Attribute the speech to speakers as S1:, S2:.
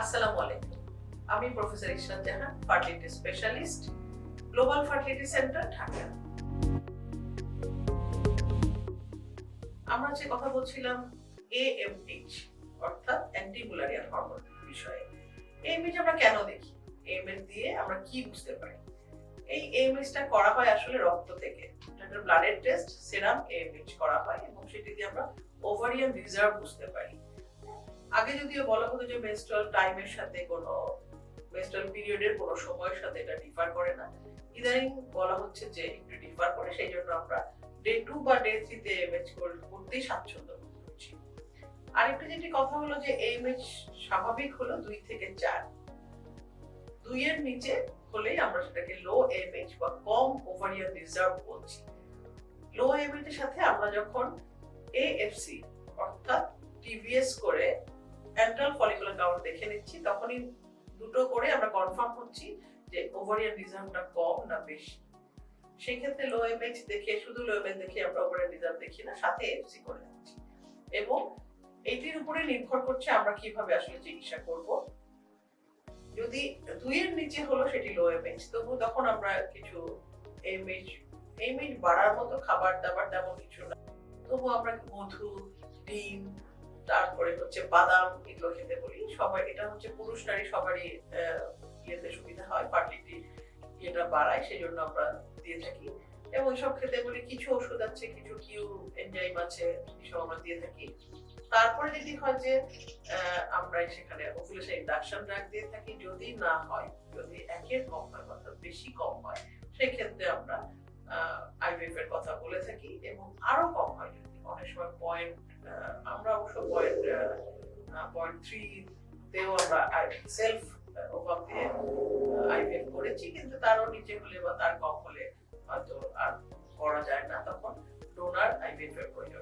S1: আসসালামু আলাইকুম। আমি professor Ishrat Jahan, fertility specialist, global fertility centre, Dhaka. আমরা যে কথা বলছিলাম এএমএইচ অর্থাৎ অ্যান্টিমুলারিয়ান হরমোন বিষয়ে। এএমএইচ আমরা কেন দেখি? এএমএইচ দিয়ে আমরা কি বুঝতে পারি? এই এএমএইচটা করা হয় আসলে রক্ত থেকে। ব্লাডের টেস্ট সেরাম এএমএইচ করা হয় এবং সেটি দিয়ে আমরা ওভারিয়ান রিজার্ভ বুঝতে পারি। আগে যদিও বলা হতো যে মেনস্ট্রুয়াল টাইমের সাথে কোনো মেনস্ট্রুয়াল পিরিয়ডের কোনো সময়ের সাথে এটা ডিফার করে না। ইদানিং বলা হচ্ছে যে একটু ডিফার করে, সেই জন্য আমরা ডে টু বা ডে থ্রি থ্রিতে এমএচ করতেই স্বাচ্ছন্দ্য করছি। আরেকটা যেটি কথা হলো যে এমএচ স্বাভাবিক হলো দুই থেকে চার। দুইয়ের নিচে হলেই আমরা সেটাকে লো এমএচ বা কম ওভারিয়ান রিজার্ভ বলছি। লো এমএচ এর সাথে আমরা যখন এএফসি অর্থাৎ টিভিএস করে অ্যান্ট্রাল ফলিকুলার কাউন্ট দেখে নিচ্ছি, তখনই দুটো করে আমরা কনফার্ম হচ্ছি যে ওভারিয়ান রিজার্ভটা কম না বেশি। সেই ক্ষেত্রে লো এমএইচ দেখে, শুধু লো এমএইচ দেখে আমরা ওভারিয়ান রিজার্ভ দেখি না, সাথে এফসি করে নিচ্ছি। এবং এটির উপরে নির্ভর করছে আমরা কীভাবে আসলে চিকিৎসা করব। যদি দুইয়ের নিচে হলো সেটি লো এমএইচ তবু তখন আমরা কিছু এমএইচ এমএইচ বাড়ার মতো খাবার দাবার তেমন কিছু না। তবু আমরা মধু, ডিম তারপরে হচ্ছে বাদাম এগুলো খেতে বলি। সবাই, এটা হচ্ছে পুরুষ নারী সবারই ইয়েতে সুবিধা হয় ফার্টিলিটি ইয়েটা বাড়ায় সেই জন্য আমরা দিয়ে থাকি। এবং সব খেতে বলি, কিছু ওষুধ আছে, কিছু কিউ এনজাইম আছে, এসব আমরা দিয়ে থাকি। তারপরে যদি হয় যে আমরা সেখানে ওভুলেশন ইন্ডাকশন ড্রাগ দিয়ে থাকি, যদি না হয়, যদি একের কম হয়, অর্থাৎ বেশি কম হয় সেই ক্ষেত্রে আমরা আইভিএফ এর কথা বলে থাকি এবং আরও কম হয়। অনেক সময় পয়েন্ট আমরা অবশ্য পয়েন্ট পয়েন্ট থ্রিতেও আমরা সেলফ ওভার দিয়ে আইভিএফ করেছি, কিন্তু তারও নিচে হলে বা তার কম হলে হয়তো আর করা যায় না, তখন ডোনার আইভিএফ এর প্রয়োজন